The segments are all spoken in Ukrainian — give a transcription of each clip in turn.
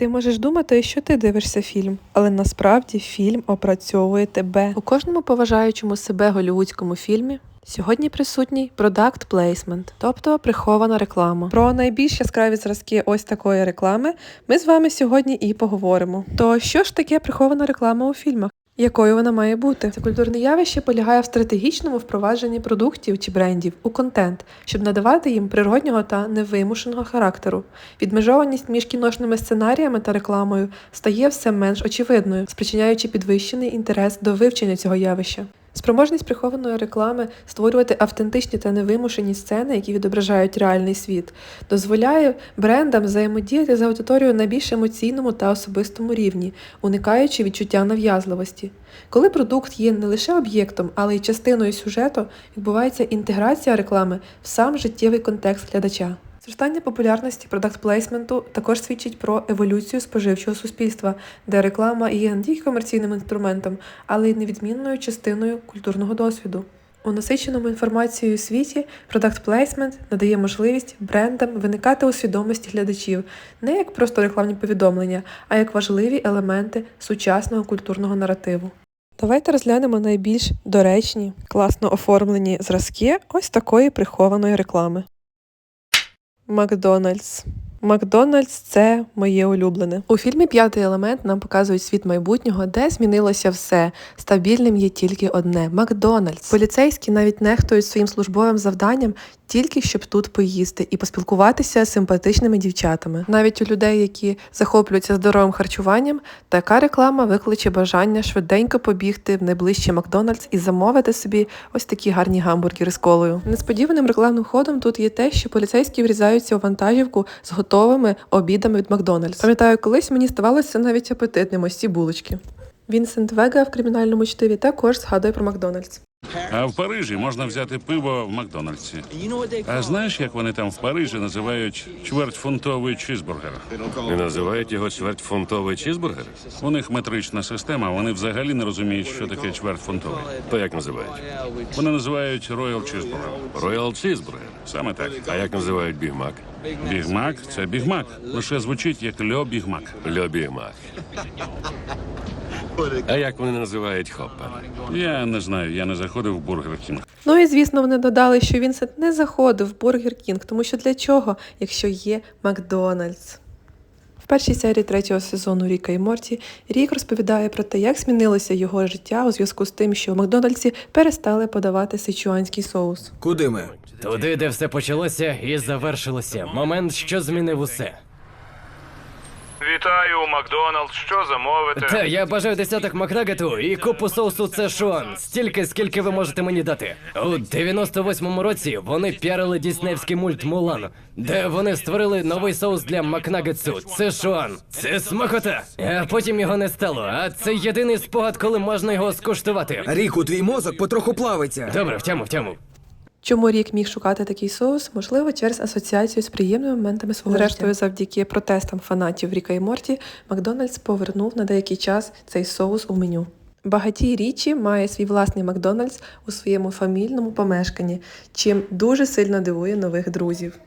Ти можеш думати, що ти дивишся фільм, але насправді фільм опрацьовує тебе. У кожному поважаючому себе голівудському фільмі сьогодні присутній продакт плейсмент, тобто прихована реклама. Про найбільш яскраві зразки ось такої реклами ми з вами сьогодні і поговоримо. То що ж таке прихована реклама у фільмах? Якою вона має бути? Це культурне явище полягає в стратегічному впровадженні продуктів чи брендів у контент, щоб надавати їм природнього та невимушеного характеру. Відмежованість між кіношними сценаріями та рекламою стає все менш очевидною, спричиняючи підвищений інтерес до вивчення цього явища. Спроможність прихованої реклами створювати автентичні та невимушені сцени, які відображають реальний світ, дозволяє брендам взаємодіяти з аудиторією на більш емоційному та особистому рівні, уникаючи відчуття нав'язливості. Коли продукт є не лише об'єктом, але й частиною сюжету, відбувається інтеграція реклами в сам життєвий контекст глядача. Зростання популярності продакт-плейсменту також свідчить про еволюцію споживчого суспільства, де реклама є не тільки комерційним інструментом, але й невідмінною частиною культурного досвіду. У насиченому інформацією світі продакт-плейсмент надає можливість брендам виникати у свідомості глядачів не як просто рекламні повідомлення, а як важливі елементи сучасного культурного наративу. Давайте розглянемо найбільш доречні, класно оформлені зразки ось такої прихованої реклами. Макдональдс. Макдональдс це моє улюблене. У фільмі П'ятий елемент нам показують світ майбутнього, де змінилося все. Стабільним є тільки одне Макдональдс. Поліцейські навіть нехтують своїм службовим завданням тільки щоб тут поїсти і поспілкуватися з симпатичними дівчатами. Навіть у людей, які захоплюються здоровим харчуванням, така реклама викличе бажання швиденько побігти в найближчий Макдональдс і замовити собі ось такі гарні гамбургери з колою. Несподіваним рекламним ходом тут є те, що поліцейські врізаються у вантажівку з готовими обідами від Макдональдс. Пам'ятаю, колись мені ставалося навіть апетитним ось ці булочки. Вінсент Вега в кримінальному чтиві також згадує про Макдональдс. А в Парижі можна взяти пиво в Макдональдсі. А знаєш, як вони там в Парижі називають чвертьфунтовий чизбургер? І називають його чвертьфунтовий чізбургер? У них метрична система, вони взагалі не розуміють, що таке чвертьфунтовий. То як називають? Вони називають Royal Cheeseburger. Роял чізбургер. Саме так. А як називають бігмак? Бігмак це бігмак. Лише звучить як льо бігмак. Льо бігмак. А як вони називають хоппер? Я не знаю, я не заходив в Бургер Кінг. Ну і звісно, вони додали, що Вінсент не заходив в Бургер Кінг, тому що для чого, якщо є Макдональдс. В першій серії третього сезону Ріка і Морті Рік розповідає про те, як змінилося його життя у зв'язку з тим, що в Макдональдсі перестали подавати сичуанський соус. Куди ми? Туди, де все почалося і завершилося. Момент, що змінив усе. Вітаю, Макдоналдс. Що замовити? Та я бажаю десяток макнагету і купу соусу Цешуан. Стільки, скільки ви можете мені дати. У 98-му році вони піарили діснеївський мульт Мулан, де вони створили новий соус для макнагетсу Цешуан. Це смакота. А потім його не стало. А це єдиний спогад, коли можна його скуштувати. Ріку, твій мозок потроху плавиться. Добре, втяму, втяму. Чому рік міг шукати такий соус? Можливо, через асоціацію з приємними моментами свого Зрештою, завдяки протестам фанатів Ріка і Морті, Макдональдс повернув на деякий час цей соус у меню. Багатій річі має свій власний Макдональдс у своєму фамільному помешканні, чим дуже сильно дивує нових друзів.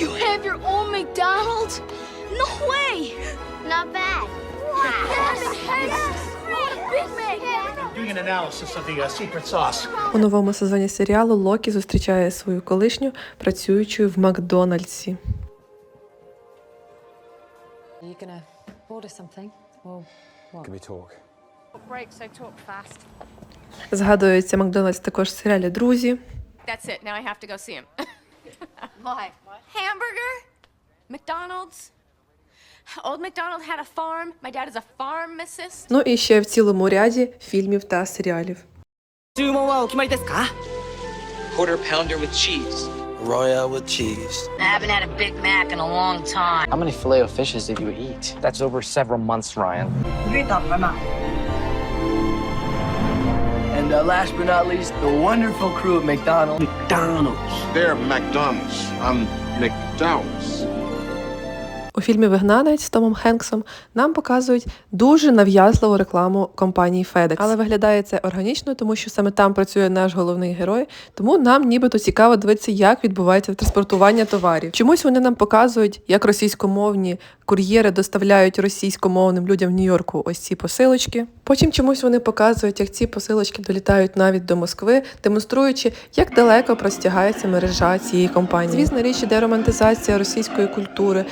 You have your own McDonald's? No way! Not bad. Yes! Uh. У новому сезоні серіалу Локі зустрічає свою колишню, працюючою в Макдональдсі. Згадується Макдональдс також в серіалі Друзі. That's it. Now I have to go see him. Why? Hamburger? McDonald's? Ну і ще в цілому ряді фільмів та серіалів. Quarter pounder with cheese. Royale with cheese. I haven't had a Big Mac in a long time. How many filet of fishes did you eat? That's over several months, Ryan. And uh, last but not least, the wonderful crew at McDonald's. McDonald's. They're McDonald's. I'm McDowell's. У фільмі Вигнанець з Томом Хенксом нам показують дуже нав'язливу рекламу компанії FedEx. Але виглядає це органічно, тому що саме там працює наш головний герой. Тому нам нібито цікаво дивитися, як відбувається транспортування товарів. Чомусь вони нам показують, як російськомовні кур'єри доставляють російськомовним людям в Нью-Йорку ось ці посилочки. Потім чомусь вони показують, як ці посилочки долітають навіть до Москви, демонструючи, як далеко простягається мережа цієї компанії. Звісно, річ іде романтизація російської культури,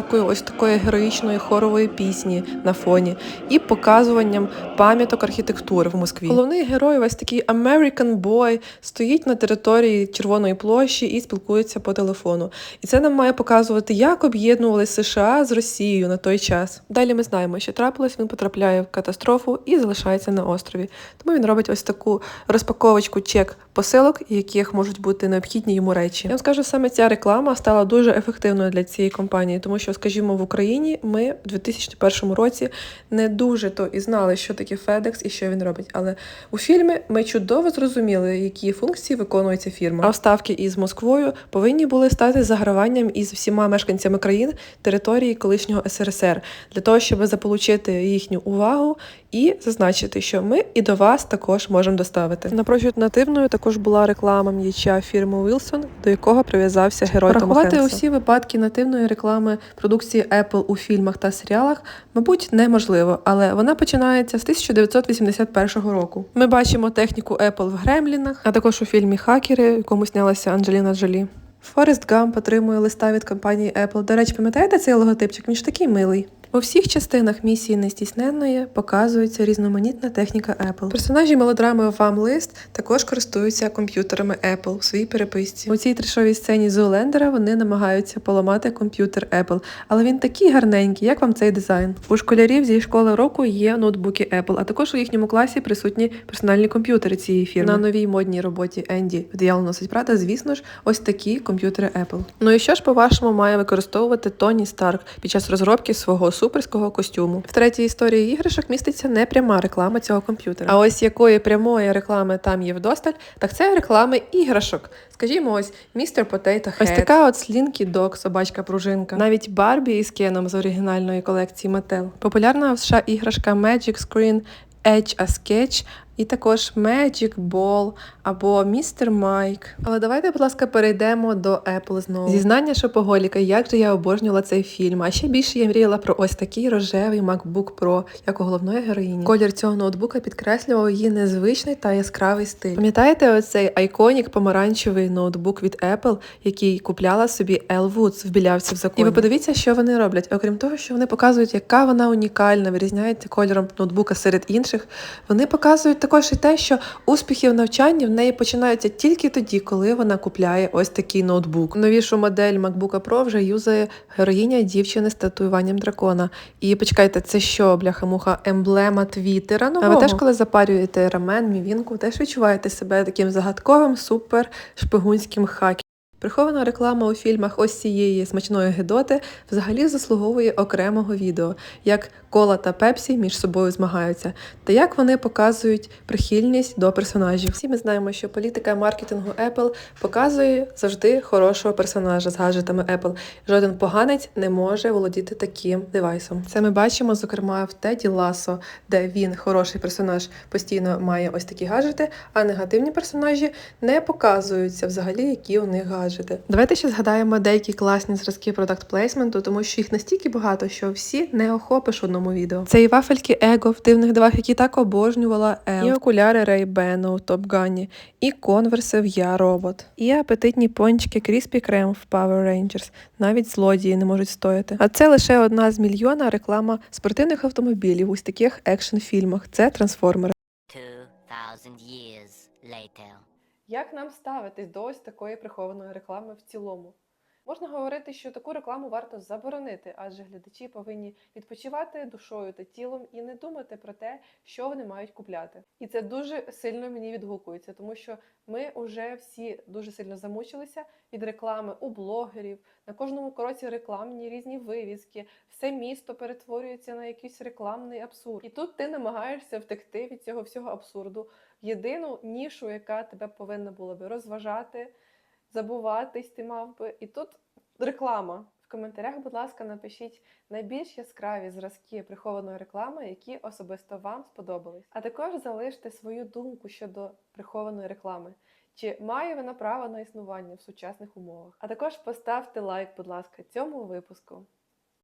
ставкою ось такої героїчної хорової пісні на фоні і показуванням пам'яток архітектури в Москві. Головний герой, ось такий American boy, стоїть на території Червоної площі і спілкується по телефону. І це нам має показувати, як об'єднували США з Росією на той час. Далі ми знаємо, що трапилось, він потрапляє в катастрофу і залишається на острові. Тому він робить ось таку розпаковочку чек посилок, яких можуть бути необхідні йому речі. Я вам скажу, саме ця реклама стала дуже ефективною для цієї компанії, тому що, скажімо, в Україні ми в 2001 році не дуже то і знали, що таке FedEx і що він робить. Але у фільмі ми чудово зрозуміли, які функції виконує ця фірма. А вставки із Москвою повинні були стати заграванням із всіма мешканцями країн території колишнього СРСР для того, щоб заполучити їхню увагу і зазначити, що ми і до вас також можемо доставити. Напрочуд нативною також була реклама м'яча фірми Wilson, до якого прив'язався герой Хенкса. усі випадки нативної реклами продукції Apple у фільмах та серіалах, мабуть, неможливо, але вона починається з 1981 року. Ми бачимо техніку Apple в Гремлінах, а також у фільмі Хакери, якому снялася Анджеліна Джолі. Форест Гамп отримує листа від компанії Apple. До речі, пам'ятаєте цей логотипчик? Він ж такий милий. У всіх частинах місії нестісненної показується різноманітна техніка Apple. Персонажі мелодрами Вам лист також користуються комп'ютерами Apple в своїй переписці. У цій трешовій сцені Зоолендера вони намагаються поламати комп'ютер Apple, але він такий гарненький, як вам цей дизайн. У школярів зі школи року є ноутбуки Apple, а також у їхньому класі присутні персональні комп'ютери цієї фірми. На новій модній роботі Енді Діяло носить Прада, звісно ж, ось такі комп'ютери Apple. Ну і що ж, по-вашому, має використовувати Тоні Старк під час розробки свого суперського костюму? В третій історії іграшок міститься непряма реклама цього комп'ютера. А ось якої прямої реклами там є вдосталь, так це реклами іграшок. Скажімо, ось містер Potato Head. Ось така от слінкі док, собачка пружинка. Навіть Барбі із Кеном з оригінальної колекції Mattel. Популярна в США іграшка Magic Screen Edge a Sketch і також Magic Ball або Містер Майк. Але давайте, будь ласка, перейдемо до Apple знову. Зізнання шопоголіка, як же я обожнювала цей фільм. А ще більше я мріяла про ось такий рожевий MacBook Pro, як у головної героїні. Колір цього ноутбука підкреслював її незвичний та яскравий стиль. Пам'ятаєте оцей айконік помаранчевий ноутбук від Apple, який купляла собі Elle Woods в білявці в законі? І ви подивіться, що вони роблять. Окрім того, що вони показують, яка вона унікальна, вирізняється кольором ноутбука серед інших. Вони показують також і те, що успіхи в навчанні в неї починаються тільки тоді, коли вона купляє ось такий ноутбук. Новішу модель MacBook Pro вже юзає героїня дівчини з татуюванням дракона. І почекайте, це що, бляха-муха, емблема Твіттера? А ви теж, коли запарюєте рамен, мівінку, теж відчуваєте себе таким загадковим супер шпигунським хакером. Прихована реклама у фільмах ось цієї смачної гидоти взагалі заслуговує окремого відео, як кола та пепсі між собою змагаються, та як вони показують прихильність до персонажів. Всі ми знаємо, що політика маркетингу Apple показує завжди хорошого персонажа з гаджетами Apple. Жоден поганець не може володіти таким девайсом. Це ми бачимо, зокрема, в Теді Ласо, де він хороший персонаж постійно має ось такі гаджети, а негативні персонажі не показуються взагалі, які у них гаджети. Давайте ще згадаємо деякі класні зразки продакт плейсменту, тому що їх настільки багато, що всі не охопиш в одному відео. Це і вафельки Его в дивних дивах, які так обожнювала Ел, і окуляри Ray-Ban у Топгані, і конверси в Я Робот, і апетитні пончики Кріспі Крем в Power Rangers. Навіть злодії не можуть стояти. А це лише одна з мільйона реклама спортивних автомобілів у таких екшн-фільмах. Це трансформери. Як нам ставитись до ось такої прихованої реклами в цілому? Можна говорити, що таку рекламу варто заборонити, адже глядачі повинні відпочивати душою та тілом і не думати про те, що вони мають купляти. І це дуже сильно мені відгукується, тому що ми вже всі дуже сильно замучилися від реклами у блогерів. На кожному кроці рекламні різні вивіски, все місто перетворюється на якийсь рекламний абсурд. І тут ти намагаєшся втекти від цього всього абсурду єдину нішу, яка тебе повинна була би розважати, забуватись ти мав би. І тут реклама В коментарях, будь ласка, напишіть найбільш яскраві зразки прихованої реклами, які особисто вам сподобались. А також залиште свою думку щодо прихованої реклами. Чи має вона право на існування в сучасних умовах? А також поставте лайк, будь ласка, цьому випуску.